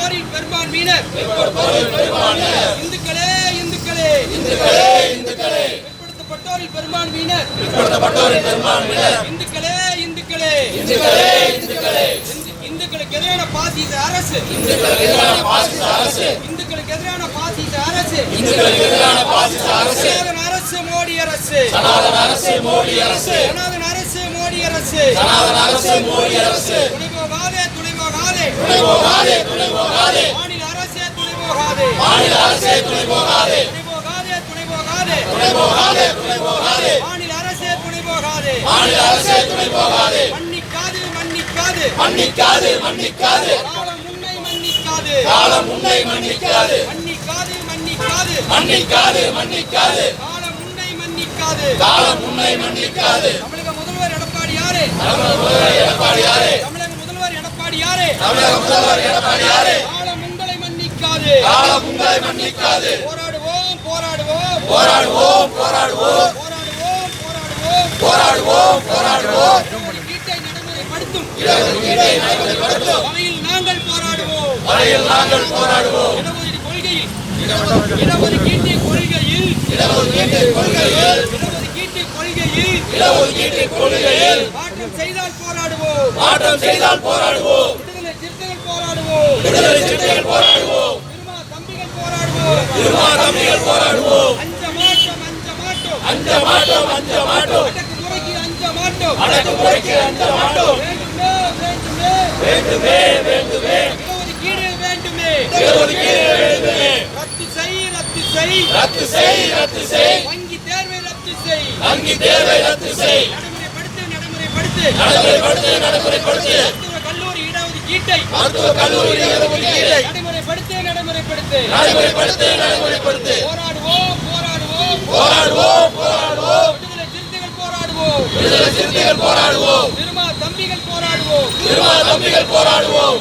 பிற்படுத்தோரின் பெரும்பான்மையினர் இந்துக்களே இந்துக்களே இந்துக்களே. பிற்படுத்தப்பட்டோரின் பெரும்பான்மையினர் இந்துக்களே இந்துக்களே இந்துக்களே. இந்துக்களே இந்து- இந்துக்களுக்கு எதிரான பாசிச அரசு. இந்துக்களுக்கு எதிரான பாசிச அரசு. இந்துக்களுக்கு எதிரான பாசிச அரசு இந்துக்களுக்கு எதிரான பாசிச அரசு அரசு மோடி அரசு சனாதன அரசு மோடி அரசு. சனாதன அரசு மோடி அரசு. சனாதன அரசு மோடி அரசு. துணை போகாதே துணை போகாதே துணை போகாதே துணை போகாதே மாநில அரசே துணை போகாதே மாநில அரசே துணை போகாதே துணை போகாதே துணை போகாதே. துணை போகாதே துணை போகாதே மாநில அரசே துணை போகாதே மாநில அரசே துணை போகாதே மன்னிக்காது மன்னிக்காது. மன்னிக்காது மன்னிக்காது. காலம் உன்னை மன்னிக்காது. காலம் உன்னை மன்னிக்காது. மன்னிக்காது மன்னிக்காது. மன்னிக்காது மன்னிக்காது. காலம் உன்னை மன்னிக்காது. காலம் உன்னை மன்னிக்காது. தமிழக முதல்வர் எடப்பாடியாரே தமிழக முதல்வர் எடப்பாடியாரே தமிழக முதல்வர் எடப்பாடியாரே தமிழக முதல்வர் எடப்பாடியாரே காலம் உங்களை மன்னிக்காது. காலம் உங்களை மன்னிக்காது. போராடுவோம் போராடுவோம். போராடுவோம் போராடுவோம். போராடுவோம் போராடுவோம். வகையில் நாங்கள் போராடுவோம். வரையில் நாங்கள் போராடுவோம். இடஒதுக்கீட்டு கொள்கையில். இடஒதுக்கீட்டு கொள்கையில். இடஒதுக்கீட்டு கொள்கையில். இடஒதுக்கீட்டு கொள்கையில். மாற்றம் செய்தால் போராடுவோம். மாற்றம் செய்தால் போராடுவோம். விடுதலை சிறுத்தைகள் போராடுவோம். விடுதலை சிறுத்தைகள் போராடுவோம். திருமா தம்பிகள் போராடுவோம். திருமா தம்பிகள் போராடுவோம். அஞ்ச மாட்டோம் அஞ்ச மாட்டோம் அஞ்ச மாட்டோம் அடக்குமுறைக்கு அஞ்ச மாட்டோம் அடக்குமுறைக்கு அஞ்ச மாட்டோம் வேண்டுமே வேண்டுமே. வேண்டுமே வேண்டுமே இடஒதுக்கீடு வேண்டுமே. இடஒதுக்கீடு வேண்டுமே ரத்து செய் ரத்து செய். ரத்து செய் ரத்து செய் வங்கி தேர்வை ரத்து செய். வங்கி தேர்வை ரத்து செய் நடைமுறைப்படுத்து நடைமுறைப்படுத்து. நடைமுறைப்படுத்து நடைமுறைப்படுத்து மருத்துவ கல்லூரி இடஒதுக்கீட்டை மருத்துவ கல்லூரி இடஒதுக்கீட்டை. நடைமுறைப்படுத்து நடைமுறைப்படுத்து. நடைமுறைப்படுத்து நடைமுறைப்படுத்து போராடுவோம் போராடுவோம் போராடுவோம் போராடுவோம் விடுதலை சிறுத்தைகள் போராடுவோம் சிறுத்தைகள் போராடுவோம். திருமா தம்பிகள் போராடுவோம். திருமா தம்பிகள் போராடுவோம்.